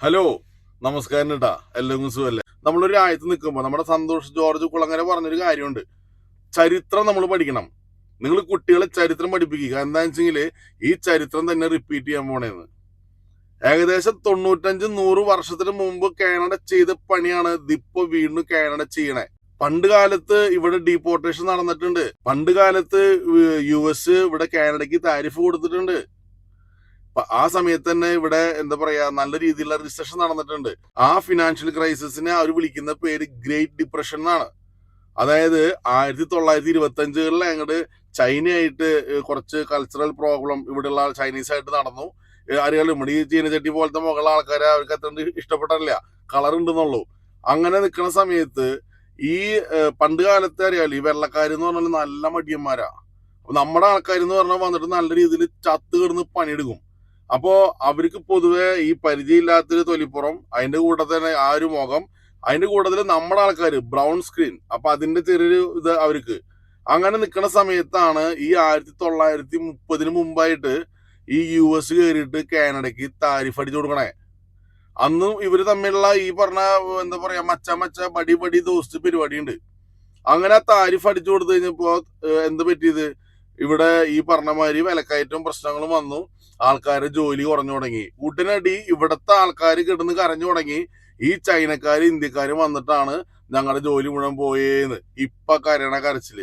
Hello നമസ്കാരം കേട്ടാ എല്ലാവർക്കും സുഖല്ലേ? നമ്മളൊരു ആയത്ത് നിൽക്കുമ്പോൾ നമ്മുടെ സന്തോഷ് ജോർജ് കുളങ്ങര പറഞ്ഞൊരു കാര്യമുണ്ട്. ചരിത്രം നമ്മൾ പഠിക്കണം. നിങ്ങൾ കുട്ടികളെ ചരിത്രം പഠിപ്പിക്കുക. എന്താണെന്ന് വെച്ചെങ്കിൽ ഈ ചരിത്രം തന്നെ റിപ്പീറ്റ് ചെയ്യാൻ പോണേന്ന്. ഏകദേശം തൊണ്ണൂറ്റഞ്ച് നൂറ് വർഷത്തിന് മുമ്പ് കാനഡ ചെയ്ത പണിയാണ് ഇതിപ്പോ വീണ്ടും കാനഡ ചെയ്യണേ. പണ്ട് കാലത്ത് ഇവിടെ ഡീപ്പോർട്ടേഷൻ നടന്നിട്ടുണ്ട്. പണ്ട് കാലത്ത് യു എസ് ഇവിടെ കാനഡയ്ക്ക് താരിഫ് കൊടുത്തിട്ടുണ്ട്. ആ സമയത്ത് തന്നെ ഇവിടെ എന്താ പറയാ നല്ല രീതിയിലുള്ള റിസഷൻ നടന്നിട്ടുണ്ട്. ആ ഫിനാൻഷ്യൽ ക്രൈസിസിനെ അവർ വിളിക്കുന്ന പേര് ഗ്രേറ്റ് ഡിപ്രഷൻ എന്നാണ്. അതായത് ആയിരത്തി തൊള്ളായിരത്തി ഇരുപത്തി അഞ്ചുകളിൽ അങ്ങോട്ട് ചൈനയായിട്ട് കുറച്ച് കൾച്ചറൽ പ്രോബ്ലം ഇവിടെയുള്ള ചൈനീസ് ആയിട്ട് നടന്നു. അറിയാലോ നമ്മുടെ ഈ ചീനച്ചട്ടി പോലത്തെ മുകളിലെ ആൾക്കാരെ അവർക്ക് അത്ര ഇഷ്ടപ്പെട്ടില്ല. കളർ ഉണ്ടെന്നുള്ളൂ. അങ്ങനെ നിൽക്കുന്ന സമയത്ത് ഈ പണ്ട് കാലത്തെ അറിയാലോ ഈ വെള്ളക്കാരെന്ന് പറഞ്ഞാൽ നല്ല മടിയന്മാരാ. നമ്മുടെ ആൾക്കാർ എന്ന് പറഞ്ഞാൽ വന്നിട്ട് നല്ല രീതിയിൽ ചത്ത് കിടന്ന് പണിയെടുക്കും. അപ്പോ അവർക്ക് പൊതുവെ ഈ പരിചയമില്ലാത്തൊരു തൊലിപ്പുറം അതിന്റെ കൂട്ടത്തിൽ തന്നെ ആ ഒരു മുഖം അതിന്റെ കൂട്ടത്തിൽ നമ്മുടെ ആൾക്കാർ ബ്രൗൺ സ്ക്രീൻ അപ്പൊ അതിന്റെ ചെറിയൊരു ഇത് അവർക്ക്. അങ്ങനെ നിൽക്കുന്ന സമയത്താണ് ഈ ആയിരത്തി തൊള്ളായിരത്തി മുപ്പതിന് മുമ്പായിട്ട് ഈ യു എസ് കയറിയിട്ട് കാനഡയ്ക്ക് താരിഫ് അടിച്ചു കൊടുക്കണേ. അന്നും ഇവർ തമ്മിലുള്ള ഈ പറഞ്ഞ എന്താ പറയാ മച്ച മച്ച ബടി ബടി ദോസ്റ്റ് പരിപാടിയുണ്ട്. അങ്ങനെ ആ താരിഫ് അടിച്ചു കൊടുത്തു കഴിഞ്ഞപ്പോ എന്ത് പറ്റിയത്? ഇവിടെ ഈ പറഞ്ഞ മാതിരി വിലക്കയറ്റവും പ്രശ്നങ്ങളും വന്നു. ആൾക്കാര് ജോലി കുറഞ്ഞു തുടങ്ങി. ഉടനടി ഇവിടുത്തെ ആൾക്കാർ കിടന്ന് കരഞ്ഞു തുടങ്ങി. ഈ ചൈനക്കാര് ഇന്ത്യക്കാർ വന്നിട്ടാണ് ഞങ്ങളുടെ ജോലി മുഴുവൻ പോയേന്ന്. ഇപ്പൊ കരയണ കരച്ചിൽ.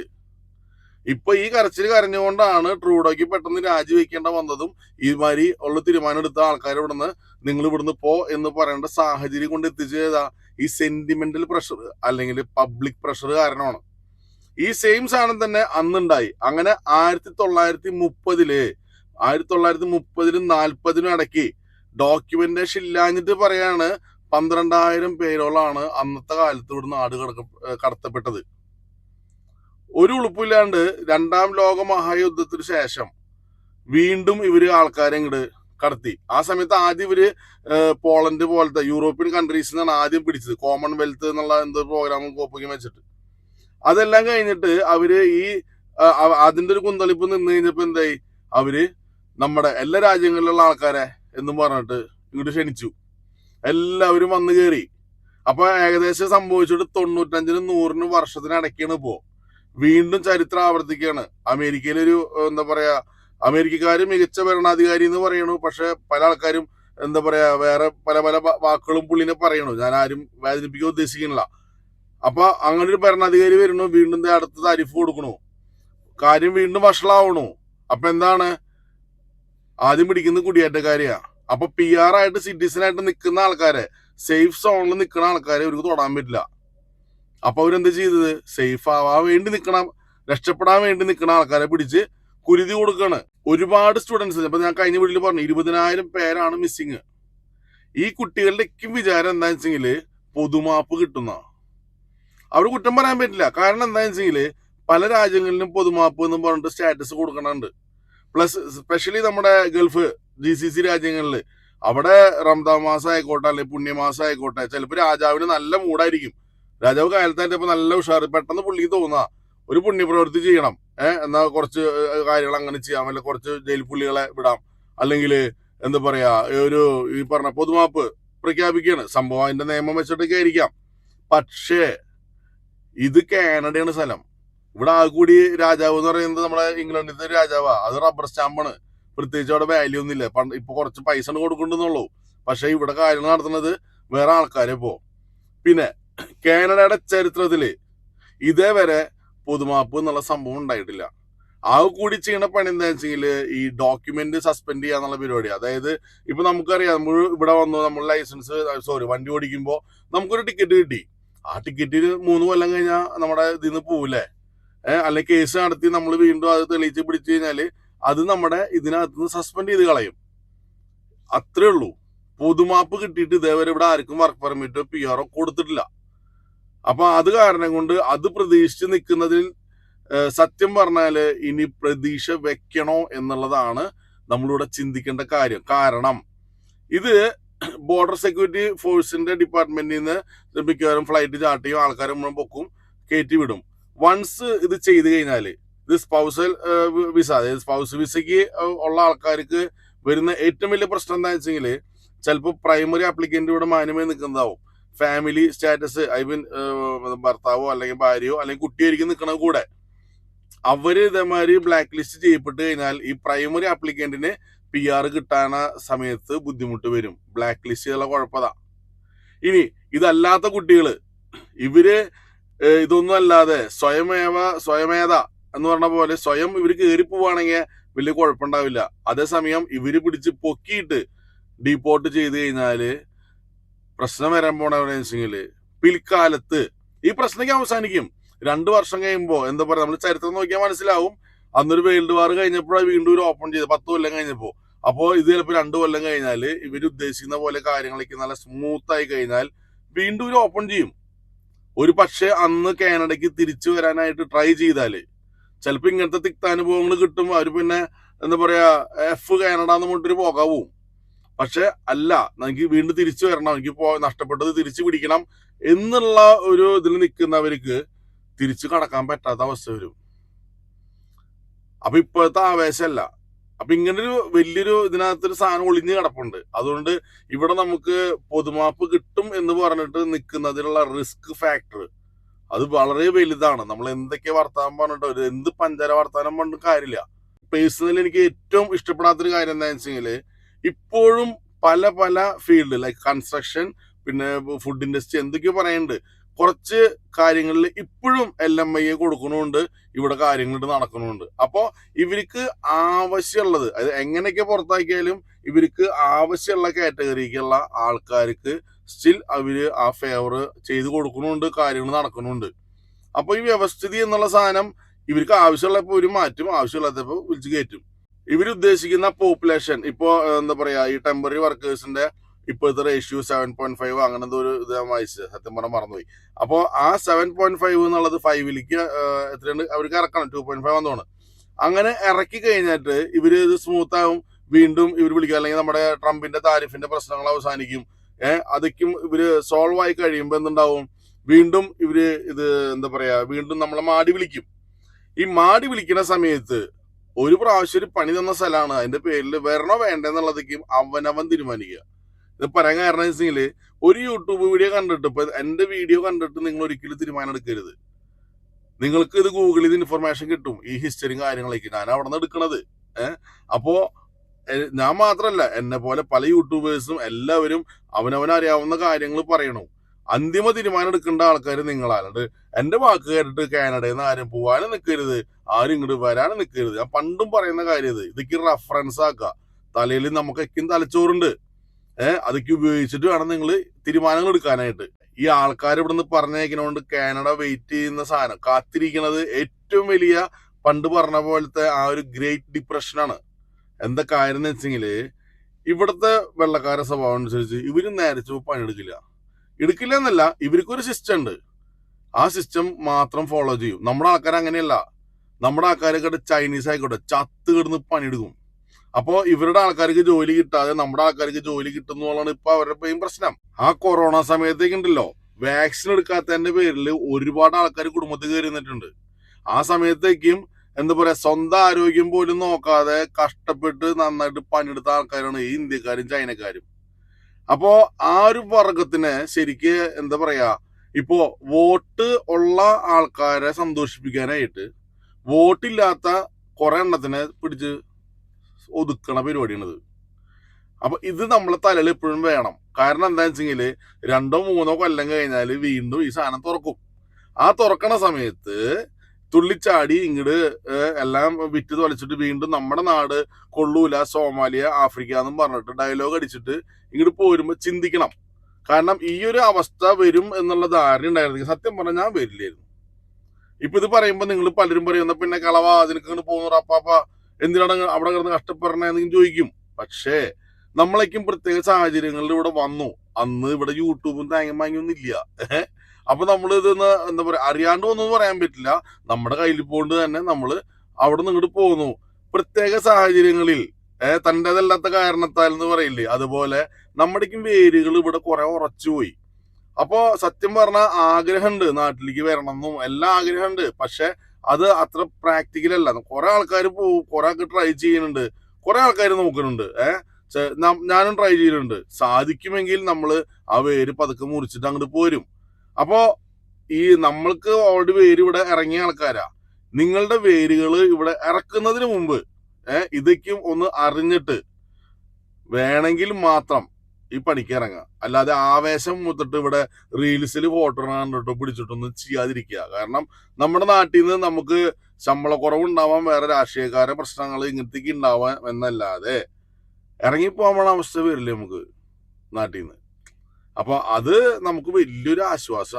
ഇപ്പൊ ഈ കരച്ചിൽ കരഞ്ഞുകൊണ്ടാണ് ട്രൂഡോയ്ക്ക് പെട്ടെന്ന് രാജിവെക്കേണ്ട വന്നതും ഈ മാതിരി ഉള്ള തീരുമാനം എടുത്ത ആൾക്കാർ ഇവിടുന്ന് നിങ്ങൾ ഇവിടുന്ന് പോ എന്ന് പറയേണ്ട സാഹചര്യം കൊണ്ട് എത്തിച്ചതാ ഈ സെന്റിമെന്റൽ പ്രഷർ അല്ലെങ്കിൽ പബ്ലിക് പ്രഷർ കാരണമാണ്. ഈ സെയിം സാധനം തന്നെ അന്നുണ്ടായി. അങ്ങനെ ആയിരത്തി തൊള്ളായിരത്തി മുപ്പതിൽ ആയിരത്തി തൊള്ളായിരത്തി മുപ്പതിനും നാൽപ്പതിനും ഇടയ്ക്ക് ഡോക്യുമെന്റേഷൻ ഇല്ലാഞ്ഞിട്ട് പറയാണ് പന്ത്രണ്ടായിരം പേരോളാണ് അന്നത്തെ കാലത്ത് ഇവിടെ നാട് കടക്ക കടത്തപ്പെട്ടത്. ഒരു ഉളുപ്പില്ലാണ്ട് രണ്ടാം ലോക മഹായുദ്ധത്തിന് ശേഷം വീണ്ടും ഇവർ ആൾക്കാരെ ഇങ്ങോട്ട് കടത്തി. ആ സമയത്ത് ആദ്യം ഇവർ പോളണ്ട് പോലത്തെ യൂറോപ്യൻ കൺട്രീസിൽ നിന്നാണ് ആദ്യം പിടിച്ചത്. കോമൺവെൽത്ത് എന്നുള്ള എന്തോ പ്രോഗ്രാമും കോപ്പയ്ക്കും വെച്ചിട്ട്. അതെല്ലാം കഴിഞ്ഞിട്ട് അവർ ഈ അതിന്റെ ഒരു കുന്തളിപ്പ് നിന്ന് കഴിഞ്ഞപ്പോ എന്തായി? അവർ നമ്മുടെ എല്ലാ രാജ്യങ്ങളിലുള്ള ആൾക്കാരെ എന്നും പറഞ്ഞിട്ട് ഇങ്ങോട്ട് ക്ഷണിച്ചു. എല്ലാവരും വന്നു കയറി അപ്പൊ ഏകദേശം സംഭവിച്ചിട്ട് തൊണ്ണൂറ്റഞ്ചിനും നൂറിനും വർഷത്തിനിടയ്ക്കാണ് ഇപ്പോ. വീണ്ടും ചരിത്രം ആവർത്തിക്കുകയാണ് അമേരിക്കയിലൊരു എന്താ പറയാ അമേരിക്കക്കാര് മികച്ച ഭരണാധികാരി എന്ന് പറയണു. പക്ഷെ പല ആൾക്കാരും എന്താ പറയാ വേറെ പല പല വാക്കുകളും പുള്ളിനെ പറയണു. ഞാൻ ആരും വേദനിപ്പിക്കാൻ ഉദ്ദേശിക്കുന്നില്ല. അപ്പൊ അങ്ങനെ ഒരു ഭരണാധികാരി വരുന്നു വീണ്ടും അടുത്ത താരിഫ് കൊടുക്കണു. കാര്യം വീണ്ടും വഷളാവണു. അപ്പൊ എന്താണ്? ആദ്യം പിടിക്കുന്ന കുടിയേറ്റക്കാരെയാ. അപ്പൊ പി ആർ ആയിട്ട് സിറ്റിസൺ ആയിട്ട് നിൽക്കുന്ന ആൾക്കാരെ സേഫ് സോണിൽ നിൽക്കുന്ന ആൾക്കാരെ അവർക്ക് തൊടാൻ പറ്റില്ല. അപ്പൊ അവരെന്ത് ചെയ്തത്? സേഫ് ആവാൻ വേണ്ടി നിൽക്കണം രക്ഷപ്പെടാൻ വേണ്ടി നിൽക്കുന്ന ആൾക്കാരെ പിടിച്ച് കുരുതി കൊടുക്കാണ്. ഒരുപാട് സ്റ്റുഡൻസ് അപ്പൊ ഞാൻ കഴിഞ്ഞ വീട്ടിൽ പറഞ്ഞു ഇരുപതിനായിരം പേരാണ് മിസ്സിങ് ഈ കുട്ടികളുടെ വിചാരം എന്താണെന്ന് വെച്ചെങ്കിൽ പൊതുമാപ്പ് കിട്ടുന്ന അവർ കുറ്റം പറയാൻ പറ്റില്ല. കാരണം എന്താണെന്ന് വെച്ചെങ്കിൽ പല രാജ്യങ്ങളിലും പൊതുമാപ്പ് എന്ന് പറഞ്ഞിട്ട് സ്റ്റാറ്റസ് കൊടുക്കണുണ്ട്. പ്ലസ് സ്പെഷ്യലി നമ്മുടെ ഗൾഫ് ജി സി സി രാജ്യങ്ങളിൽ അവിടെ റംദാൻ മാസം ആയിക്കോട്ടെ അല്ലെങ്കിൽ പുണ്യമാസം ആയിക്കോട്ടെ ചിലപ്പോൾ രാജാവിന് നല്ല മൂടായിരിക്കും രാജാവ് കാലത്തായിട്ട് ഇപ്പൊ നല്ല ഉഷാറ് പെട്ടെന്ന് പുള്ളിക്ക് തോന്നുക ഒരു പുണ്യപ്രവൃത്തി ചെയ്യണം. ഏഹ് എന്നാ കുറച്ച് കാര്യങ്ങൾ അങ്ങനെ ചെയ്യാം. അല്ലെങ്കിൽ കുറച്ച് ജയിൽ പുള്ളികളെ വിടാം. അല്ലെങ്കിൽ എന്താ പറയാ ഒരു ഈ പറഞ്ഞ പൊതുമാപ്പ് പ്രഖ്യാപിക്കുകയാണ് സംഭവം അതിന്റെ നിയമം വെച്ചിട്ടൊക്കെ ആയിരിക്കാം. പക്ഷേ ഇത് കാനഡയാണ് സ്ഥലം. ഇവിടെ ആ കൂടി രാജാവ് എന്ന് പറയുന്നത് നമ്മുടെ ഇംഗ്ലണ്ടിലത്തെ രാജാവാ. അത് റബ്ബർ സ്റ്റാമ്പാണ് പ്രത്യേകിച്ച് അവിടെ വാല്യൂ ഒന്നുമില്ല. പണ്ട് ഇപ്പൊ കുറച്ച് പൈസ കൊടുക്കുന്നുള്ളൂ പക്ഷെ ഇവിടെ കാര്യങ്ങൾ നടത്തുന്നത് വേറെ ആൾക്കാരെ പോ പിന്നെ കാനഡയുടെ ചരിത്രത്തിൽ ഇതേവരെ പൊതുമാപ്പ് എന്നുള്ള സംഭവം ഉണ്ടായിട്ടില്ല. ആ കൂടി ചെയ്യണ പണി എന്താ വെച്ചെങ്കിൽ ഈ ഡോക്യുമെന്റ് സസ്പെൻഡ് ചെയ്യാന്നുള്ള പരിപാടി. അതായത് ഇപ്പൊ നമുക്കറിയാം നമ്മൾ ഇവിടെ വന്നു നമ്മൾ ലൈസൻസ് സോറി വണ്ടി ഓടിക്കുമ്പോൾ നമുക്കൊരു ടിക്കറ്റ് കിട്ടി. ആ ടിക്കറ്റ് മൂന്ന് കൊല്ലം കഴിഞ്ഞാൽ നമ്മുടെ ഇതിൽ നിന്ന് ഏഹ് അല്ലെങ്കിൽ കേസ് നടത്തി നമ്മൾ വീണ്ടും അത് തെളിയിച്ച് പിടിച്ചു കഴിഞ്ഞാൽ അത് നമ്മുടെ ഇതിനകത്ത് നിന്ന് സസ്പെൻഡ് ചെയ്ത് കളയും. അത്രേ ഉള്ളൂ. പൊതുമാപ്പ് കിട്ടിയിട്ട് ഇതേവരെ ഇവിടെ ആർക്കും വർക്ക് പെർമിറ്റോ പി ആറോ കൊടുത്തിട്ടില്ല. അപ്പൊ അത് കാരണം കൊണ്ട് അത് പ്രതീക്ഷിച്ച് നിൽക്കുന്നതിൽ സത്യം പറഞ്ഞാൽ ഇനി പ്രതീക്ഷ വെക്കണോ എന്നുള്ളതാണ് നമ്മളിവിടെ ചിന്തിക്കേണ്ട കാര്യം. കാരണം ഇത് ബോർഡർ സെക്യൂരിറ്റി ഫോഴ്സിന്റെ ഡിപ്പാർട്ട്മെന്റിൽ നിന്ന് മിക്കവാറും ഫ്ലൈറ്റ് ചാർട്ട് ചെയ്യും. ആൾക്കാരെ മുഴുവൻ പൊക്കും കയറ്റി വിടും. വൺസ് ഇത് ചെയ്തു കഴിഞ്ഞാൽ ഇത് സ്പൗസൽ വിസ അതായത് സ്പൗസ് വിസയ്ക്ക് ഉള്ള ആൾക്കാർക്ക് വരുന്ന ഏറ്റവും വലിയ പ്രശ്നം എന്താ വെച്ചെങ്കിൽ ചിലപ്പോൾ പ്രൈമറി ആപ്ലിക്കന്റ് ഇവിടെ നിൽക്കുന്നതാവും. ഫാമിലി സ്റ്റാറ്റസ് ഐ മീൻ ഭർത്താവോ അല്ലെങ്കിൽ ഭാര്യയോ അല്ലെങ്കിൽ കുട്ടിയായിരിക്കും നിൽക്കണ കൂടെ. അവർ ഇതേമാതിരി ബ്ലാക്ക് ലിസ്റ്റ് ചെയ്യപ്പെട്ട് കഴിഞ്ഞാൽ ഈ പ്രൈമറി ആപ്ലിക്കന്റിന് പി ആർ കിട്ടാന സമയത്ത് ബുദ്ധിമുട്ട് വരും. ബ്ലാക്ക് ലിസ്റ്റ് ചെയ്തുള്ള കുഴപ്പതാ ഇനി ഇതല്ലാത്ത കുട്ടികൾ ഇവർ ഇതൊന്നും അല്ലാതെ സ്വയമേവ സ്വയമേത എന്ന് പറഞ്ഞ പോലെ സ്വയം ഇവർ കയറി പോവാണെങ്കിൽ വലിയ കുഴപ്പമുണ്ടാവില്ല. അതേസമയം ഇവർ പിടിച്ച് പൊക്കിയിട്ട് ഡീപ്പോർട്ട് ചെയ്ത് കഴിഞ്ഞാൽ പ്രശ്നം വരാൻ പോണ എവിടെയാണെന്ന് വെച്ചെങ്കിൽ പിൽക്കാലത്ത് ഈ പ്രശ്നമൊക്കെ അവസാനിക്കും. രണ്ടു വർഷം കഴിയുമ്പോ എന്താ പറയാ നമ്മൾ ചരിത്രം നോക്കിയാൽ മനസ്സിലാവും. അന്നൊരു വേൾഡ് വാർ കഴിഞ്ഞപ്പോഴാണ് വീണ്ടും ഒരു ഓപ്പൺ ചെയ്ത് പത്ത് കൊല്ലം കഴിഞ്ഞപ്പോ. അപ്പോ ഇത് ചിലപ്പോൾ രണ്ടു കൊല്ലം കഴിഞ്ഞാൽ ഇവർ ഉദ്ദേശിക്കുന്ന പോലെ കാര്യങ്ങളൊക്കെ നല്ല സ്മൂത്ത് ആയി കഴിഞ്ഞാൽ വീണ്ടും ഒരു ഓപ്പൺ ചെയ്യും. ഒരു പക്ഷേ അന്ന് കാനഡയ്ക്ക് തിരിച്ചു വരാനായിട്ട് ട്രൈ ചെയ്താൽ ചിലപ്പോൾ ഇങ്ങനത്തെ തിക്താനുഭവങ്ങൾ കിട്ടും. അവർ പിന്നെ എന്താ പറയാ എഫ് കാനഡ എന്ന് പറഞ്ഞിട്ടൊരു പോകാവും പക്ഷെ അല്ല എനിക്ക് വീണ്ടും തിരിച്ചു വരണം. എനിക്ക് പോ നഷ്ടപ്പെട്ടത് തിരിച്ചു പിടിക്കണം എന്നുള്ള ഒരു ഇതിൽ നിൽക്കുന്നവർക്ക് തിരിച്ചു കടക്കാൻ പറ്റാത്ത അവസ്ഥ വരും. അപ്പൊ ഇപ്പോഴത്തെ ആവേശമല്ല. അപ്പൊ ഇങ്ങനൊരു വലിയൊരു ഇതിനകത്തൊരു സാധനം ഒളിഞ്ഞു കിടപ്പുണ്ട്. അതുകൊണ്ട് ഇവിടെ നമുക്ക് പൊതുമാപ്പ് കിട്ടും എന്ന് പറഞ്ഞിട്ട് നിൽക്കുന്നതിലുള്ള റിസ്ക് ഫാക്ടർ. അത് വളരെ വലുതാണ്. നമ്മൾ എന്തൊക്കെ വർത്താനം പറഞ്ഞിട്ടോ എന്ത് പഞ്ചാര വർത്താനം പറഞ്ഞിട്ട് കാര്യമില്ല. പേഴ്സണലി എനിക്ക് ഏറ്റവും ഇഷ്ടപ്പെടാത്തൊരു കാര്യം എന്താണെന്ന് വെച്ചെങ്കിൽ ഇപ്പോഴും പല പല ഫീൽഡ് ലൈക്ക് കൺസ്ട്രക്ഷൻ പിന്നെ ഫുഡ് ഇൻഡസ്ട്രി എന്തൊക്കെയോ പറയുന്നുണ്ട്. കുറച്ച് കാര്യങ്ങളിൽ ഇപ്പോഴും എൽ എം ഐ കൊടുക്കണമുണ്ട് ഇവിടെ കാര്യങ്ങൾ നടക്കണമുണ്ട് അപ്പോൾ ഇവർക്ക് ആവശ്യമുള്ളത് അത് എങ്ങനെയൊക്കെ പുറത്താക്കിയാലും ഇവർക്ക് ആവശ്യമുള്ള കാറ്റഗറിക്കുള്ള ആൾക്കാർക്ക് സ്റ്റിൽ അവർ ആ ഫേവർ ചെയ്ത് കൊടുക്കണമുണ്ട് കാര്യങ്ങൾ നടക്കണമുണ്ട് അപ്പൊ ഈ വ്യവസ്ഥിതി എന്നുള്ള സാധനം ഇവർക്ക് ആവശ്യമുള്ളപ്പോൾ ഒരു മാറ്റും ആവശ്യമില്ലാത്തപ്പോൾ വിളിച്ച് കയറ്റും. ഇവരുദ്ദേശിക്കുന്ന പോപ്പുലേഷൻ ഇപ്പോ ഏഹ്, എന്താ പറയാ ഈ ടെമ്പററി വർക്കേഴ്സിന്റെ ഇപ്പോഴത്തെ റേഷ്യോ സെവൻ പോയിന്റ് ഫൈവ് അങ്ങനത്തെ ഒരു ഇത് വായിച്ചത്. സത്യം പറഞ്ഞാൽ മറന്നുപോയി. അപ്പോൾ ആ സെവൻ പോയിന്റ് ഫൈവ് എന്നുള്ളത് ഫൈവിലേക്ക് എത്രയുണ്ട്? അവർക്ക് ഇറക്കണം. ടു പോയിന്റ് ഫൈവ് തോന്നുന്നു അങ്ങനെ ഇറക്കി കഴിഞ്ഞിട്ട് ഇവർ ഇത് സ്മൂത്ത് ആവും. വീണ്ടും ഇവർ വിളിക്കുക അല്ലെങ്കിൽ നമ്മുടെ ട്രംപിന്റെ താരിഫിന്റെ പ്രശ്നങ്ങൾ അവസാനിക്കും. ഏഹ് അതൊക്കെ ഇവർ സോൾവ് ആയി കഴിയുമ്പോൾ എന്തുണ്ടാവും? വീണ്ടും ഇവർ ഇത് എന്താ പറയാ? വീണ്ടും നമ്മളെ മാടി വിളിക്കും. ഈ മാടി വിളിക്കുന്ന സമയത്ത് ഒരു പ്രാവശ്യം ഒരു പണി തന്ന സ്ഥലമാണ്. അതിന്റെ പേരിൽ വരണോ വേണ്ടെന്നുള്ളതൊക്കെയും അവനവൻ തീരുമാനിക്കുക. പറയാൻ കാരണം വെച്ചെങ്കിൽ ഒരു യൂട്യൂബ് വീഡിയോ കണ്ടിട്ട് ഇപ്പൊ എന്റെ വീഡിയോ കണ്ടിട്ട് നിങ്ങൾ ഒരിക്കലും തീരുമാനം എടുക്കരുത്. നിങ്ങൾക്ക് ഇത് ഗൂഗിളിൽ നിന്ന് ഇൻഫർമേഷൻ കിട്ടും. ഈ ഹിസ്റ്ററിയും കാര്യങ്ങളൊക്കെ ഞാൻ അവിടെ നിന്ന് എടുക്കണത്. ഏഹ് അപ്പോ ഞാൻ മാത്രല്ല എന്നെ പോലെ പല യൂട്യൂബേഴ്സും എല്ലാവരും അവനവനറിയാവുന്ന കാര്യങ്ങൾ പറയണു. അന്തിമ തീരുമാനം എടുക്കേണ്ട ആൾക്കാർ നിങ്ങളാണ് എന്റെ വാക്ക് കേട്ടിട്ട് കാനഡയിൽ നിന്ന് ആരും പോവാനും നിൽക്കരുത് ആരും ഇങ്ങോട്ട് വരാനും നിൽക്കരുത് ഞാൻ പണ്ടും പറയുന്ന കാര്യം ഇത്. ഇതൊക്കെ റഫറൻസ് ആക്കുക തലയിൽ നമുക്കൊക്കെയും തലച്ചോറുണ്ട്. അതൊക്കെ ഉപയോഗിച്ചിട്ട് വേണം നിങ്ങൾ തീരുമാനങ്ങൾ എടുക്കാനായിട്ട്. ഈ ആൾക്കാർ ഇവിടുന്ന് പറഞ്ഞേക്കുന്നതുകൊണ്ട് കാനഡ വെയിറ്റ് ചെയ്യുന്ന സാധനം കാത്തിരിക്കുന്നത് ഏറ്റവും വലിയ പണ്ട് പറഞ്ഞ പോലത്തെ ആ ഒരു ഗ്രേറ്റ് ഡിപ്രഷനാണ് എന്താ കാര്യം എന്ന് വെച്ചെങ്കിൽ ഇവിടുത്തെ വെള്ളക്കാരുടെ സ്വഭാവം അനുസരിച്ച് ഇവർ നേരത്തെ പണിയെടുക്കില്ല. എടുക്കില്ല എന്നല്ല ഇവർക്കൊരു സിസ്റ്റം ഉണ്ട്. ആ സിസ്റ്റം മാത്രം ഫോളോ ചെയ്യും. നമ്മുടെ ആൾക്കാർ അങ്ങനെയല്ല. നമ്മുടെ ആൾക്കാരൊക്കെ ചൈനീസ് ആയിക്കോട്ടെ ചത്ത് കിടന്ന് പണിയെടുക്കും. അപ്പോ ഇവരുടെ ആൾക്കാർക്ക് ജോലി കിട്ടാതെ നമ്മുടെ ആൾക്കാർക്ക് ജോലി കിട്ടുന്നു എന്നുള്ളതാണ് ഇപ്പൊ അവരുടെ മെയിൻ പ്രശ്നം. ആ കൊറോണ സമയത്തേക്ക് ഉണ്ടല്ലോ വാക്സിൻ എടുക്കാത്തതിന്റെ പേരിൽ ഒരുപാട് ആൾക്കാർ കുടുംബത്തിൽ കയറി നിന്നിട്ടുണ്ട്. ആ സമയത്തേക്കും എന്താ പറയാ സ്വന്തം ആരോഗ്യം പോലും നോക്കാതെ കഷ്ടപ്പെട്ട് നന്നായിട്ട് പണിയെടുത്ത ആൾക്കാരാണ് ഈ ഇന്ത്യക്കാരും ചൈനക്കാരും. അപ്പോ ആ ഒരു വർഗത്തിന് ശരിക്ക് എന്താ പറയാ ഇപ്പോ വോട്ട് ഉള്ള ആൾക്കാരെ സന്തോഷിപ്പിക്കാനായിട്ട് വോട്ടില്ലാത്ത കുറെ എണ്ണത്തിനെ പിടിച്ച് ഒതുക്കണ പരിപാടിയാണിത്. അപ്പൊ ഇത് നമ്മളെ തലയിൽ എപ്പോഴും വേണം. കാരണം എന്താ വെച്ചെങ്കിൽ രണ്ടോ മൂന്നോ കൊല്ലം കഴിഞ്ഞാൽ വീണ്ടും ഈ സാധനം തുറക്കും. ആ തുറക്കണ സമയത്ത് തുള്ളിച്ചാടി ഇങ്ങോട്ട് എല്ലാം വിറ്റ് തൊലച്ചിട്ട് വീണ്ടും നമ്മുടെ നാട് കൊള്ളൂല സോമാലിയ ആഫ്രിക്ക എന്നും പറഞ്ഞിട്ട് ഡയലോഗ് അടിച്ചിട്ട് ഇങ്ങോട്ട് പോരുമ്പോ ചിന്തിക്കണം. കാരണം ഈ ഒരു അവസ്ഥ വരും എന്നുള്ള ധാരണ ഉണ്ടായിരുന്നെങ്കിൽ സത്യം പറഞ്ഞാൽ ഞാൻ വരില്ലായിരുന്നു. ഇപ്പൊ ഇത് പറയുമ്പോൾ നിങ്ങൾ പലരും പറയുന്ന പിന്നെ കളവാ അതിനൊക്കെ ഇങ്ങോട്ട് പോകുന്നു അപ്പാപ്പ. എന്തിനാണ് അവിടെ കിടന്ന് കഷ്ടപ്പെടണേന്ന് ചോദിക്കും. പക്ഷേ നമ്മളേക്കും പ്രത്യേക സാഹചര്യങ്ങളിൽ ഇവിടെ വന്നു. അന്ന് ഇവിടെ യൂട്യൂബും തേങ്ങമാങ്ങൊന്നും ഇല്ല ഏഹ്? അപ്പൊ നമ്മൾ ഇതൊന്ന് എന്താ പറയാ അറിയാണ്ട് ഒന്നും പറയാൻ പറ്റില്ല. നമ്മുടെ കയ്യിൽ പോകൊണ്ട് തന്നെ നമ്മൾ അവിടെ നിന്ന് ഇങ്ങോട്ട് പോകുന്നു. പ്രത്യേക സാഹചര്യങ്ങളിൽ ഏഹ് തന്റെതല്ലാത്ത കാരണത്താൽ എന്ന് പറയില്ലേ? അതുപോലെ നമ്മുടെക്കും വേരുകൾ ഇവിടെ കുറെ ഉറച്ചുപോയി അപ്പോ സത്യം പറഞ്ഞ ആഗ്രഹമുണ്ട് നാട്ടിലേക്ക് വരണമെന്നും എല്ലാ ആഗ്രഹമുണ്ട്. പക്ഷെ അത് അത്ര പ്രാക്ടിക്കൽ അല്ല. കുറെ ആൾക്കാർ പോകും കുറെ ആൾക്ക് ട്രൈ ചെയ്യുന്നുണ്ട് കുറെ ആൾക്കാർ നോക്കുന്നുണ്ട്. ഏഹ് ഞാനും ട്രൈ ചെയ്തിട്ടുണ്ട്. സാധിക്കുമെങ്കിൽ നമ്മൾ ആ വേര് പതുക്കെ മുറിച്ചിട്ട് അങ്ങോട്ട് പോരും. അപ്പോ ഈ നമ്മൾക്ക് ഓൾറെഡി വേര് ഇവിടെ ഇറങ്ങിയ ആൾക്കാരാ. നിങ്ങളുടെ വേരുകൾ ഇവിടെ ഇറക്കുന്നതിന് മുമ്പ് ഏഹ് ഇതൊക്കെയും ഒന്ന് അറിഞ്ഞിട്ട് വേണമെങ്കിൽ മാത്രം ഈ പണിക്ക് ഇറങ്ങുക അല്ലാതെ ആവേശം മുത്തിട്ട് ഇവിടെ റീൽസിൽ ഫോട്ടോ കണ്ടിട്ടോ പിടിച്ചിട്ടൊന്നും ചെയ്യാതിരിക്കുക. കാരണം നമ്മുടെ നാട്ടിൽ നിന്ന് നമുക്ക് ശമ്പളക്കുറവ് ഉണ്ടാവാൻ വേറെ രാഷ്ട്രീയക്കാരെ പ്രശ്നങ്ങൾ ഇങ്ങനത്തേക്ക് ഉണ്ടാവാൻ എന്നല്ലാതെ ഇറങ്ങിപ്പോകാൻ അവസ്ഥ വരില്ലേ നമുക്ക് നാട്ടിൽ നിന്ന് അപ്പൊ അത് നമുക്ക് വലിയൊരു ആശ്വാസ.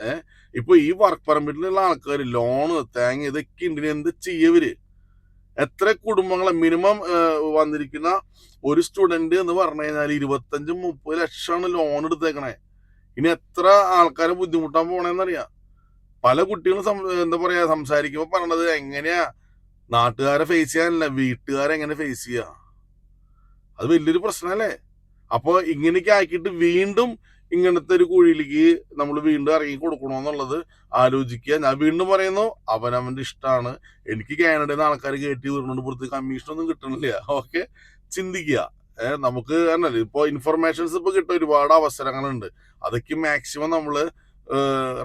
ഏഹ് ഇപ്പൊ ഈ വർക്ക് പെർമിറ്റിലുള്ള ആൾക്കാർ ലോണ് തേങ്ങ ഇതൊക്കെ ഉണ്ടെങ്കിൽ എന്ത് ചെയ്യവര്? എത്ര കുടുംബങ്ങളെ മിനിമം വന്നിരിക്കുന്ന ഒരു സ്റ്റുഡന്റ് എന്ന് പറഞ്ഞു കഴിഞ്ഞാൽ ഇരുപത്തഞ്ച് മുപ്പത് ലക്ഷമാണ് ലോൺ എടുത്തേക്കണേ. ഇനി എത്ര ആൾക്കാരെ ബുദ്ധിമുട്ടാൻ പോണേന്നറിയാം? പല കുട്ടികളും എന്താ പറയാ സംസാരിക്കുമ്പോ പറയണത് എങ്ങനെയാ? നാട്ടുകാരെ ഫേസ് ചെയ്യാനല്ല വീട്ടുകാരെ എങ്ങനെ ഫേസ് ചെയ്യാ? അത് വലിയൊരു പ്രശ്നമല്ലേ അപ്പൊ ഇങ്ങനെയൊക്കെ ആക്കിയിട്ട് വീണ്ടും ഇങ്ങനത്തെ ഒരു കുഴിയിലേക്ക് നമ്മൾ വീണ്ടും ഇറങ്ങി കൊടുക്കണോന്നുള്ളത് ആലോചിക്കുക. ഞാൻ വീണ്ടും പറയുന്നു അവനവന്റെ ഇഷ്ടമാണ് എനിക്ക് കാനഡയിൽ നിന്ന് ആൾക്കാർ കയറ്റി വീടിനോട് പുറത്ത് കമ്മീഷനൊന്നും കിട്ടണില്ല. ഓക്കെ ചിന്തിക്കുക. നമുക്ക് പറഞ്ഞല്ലേ ഇപ്പൊ ഇൻഫർമേഷൻസ് ഇപ്പൊ കിട്ടും ഒരുപാട് അവസരങ്ങളുണ്ട്. അതൊക്കെ മാക്സിമം നമ്മൾ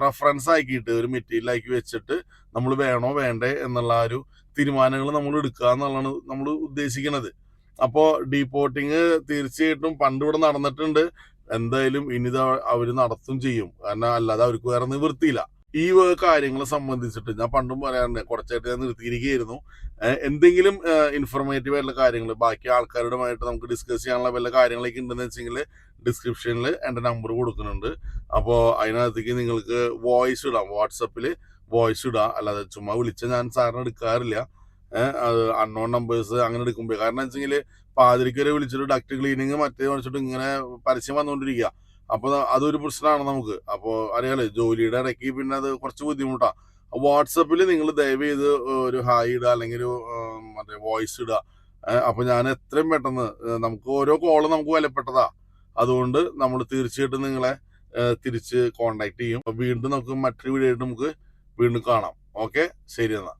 റഫറൻസ് ആക്കിയിട്ട് ഒരു മെറ്റീരിയൽ ആക്കി വെച്ചിട്ട് നമ്മൾ വേണോ വേണ്ടേ എന്നുള്ള ഒരു തീരുമാനങ്ങൾ നമ്മൾ എടുക്കുക എന്നുള്ളതാണ് നമ്മൾ ഉദ്ദേശിക്കുന്നത് അപ്പോൾ ഡീപ്പോട്ടിങ് തീർച്ചയായിട്ടും പണ്ട് ഇവിടെ നടന്നിട്ടുണ്ട്. എന്തായാലും ഇനി ഇത് അവർ നടത്തും ചെയ്യും. കാരണം അല്ലാതെ അവർക്ക് വേറെ നിവൃത്തിയില്ല. ഈ കാര്യങ്ങളെ സംബന്ധിച്ചിട്ട് ഞാൻ പണ്ടും പറയാറുണ്ട്. കുറച്ചായിട്ട് ഞാൻ നിർത്തിയിരിക്കുകയായിരുന്നു. എന്തെങ്കിലും ഇൻഫർമേറ്റീവ് ആയിട്ടുള്ള കാര്യങ്ങൾ ബാക്കി ആൾക്കാരുമായിട്ട് നമുക്ക് ഡിസ്കസ് ചെയ്യാനുള്ള വല്ല കാര്യങ്ങളൊക്കെ ഉണ്ടെന്ന് വെച്ചെങ്കിൽ ഡിസ്ക്രിപ്ഷനിൽ എന്റെ നമ്പർ കൊടുക്കുന്നുണ്ട്. അപ്പോൾ അതിനകത്തേക്ക് നിങ്ങൾക്ക് വോയിസ് ഇടാം. വാട്സപ്പിൽ വോയിസ് ഇടാം. അല്ലാതെ ചുമ്മാ വിളിച്ച ഞാൻ സാറിന് എടുക്കാറില്ല. അൺനോൺ നമ്പേഴ്സ് അങ്ങനെ എടുക്കുമ്പോൾ കാരണം വെച്ചെങ്കിൽ പാതിരിക്കരെ വിളിച്ചിട്ട് ഡക്ട് ക്ലീനിങ് മറ്റേ വിളിച്ചിട്ട് ഇങ്ങനെ പരസ്യം വന്നുകൊണ്ടിരിക്കുക അപ്പൊ ന- അതൊരു പ്രശ്നമാണ് നമുക്ക്. അപ്പോൾ അറിയാലോ ജോലിയുടെ ഇടയ്ക്ക് പിന്നെ അത് കുറച്ച് ബുദ്ധിമുട്ടാ. വാട്സപ്പിൽ നിങ്ങൾ ദയവ് ചെയ്ത് ഒരു ഹായ് ഇടുക അല്ലെങ്കിൽ ഒരു മറ്റേ വോയിസ് ഇടുക. അപ്പോൾ അപ്പൊ ഞാൻ എത്രയും പെട്ടെന്ന് നമുക്ക് ഓരോ കോൾ നമുക്ക് വിലപ്പെട്ടതാ. അതുകൊണ്ട് നമ്മൾ തീർച്ചയായിട്ടും നിങ്ങളെ തിരിച്ച് കോണ്ടാക്ട് ചെയ്യും. വീണ്ടും നമുക്ക് മറ്റൊരു വീഡിയോ ആയിട്ട് നമുക്ക് വീണ്ടും കാണാം. ഓക്കെ ശരി എന്നാ.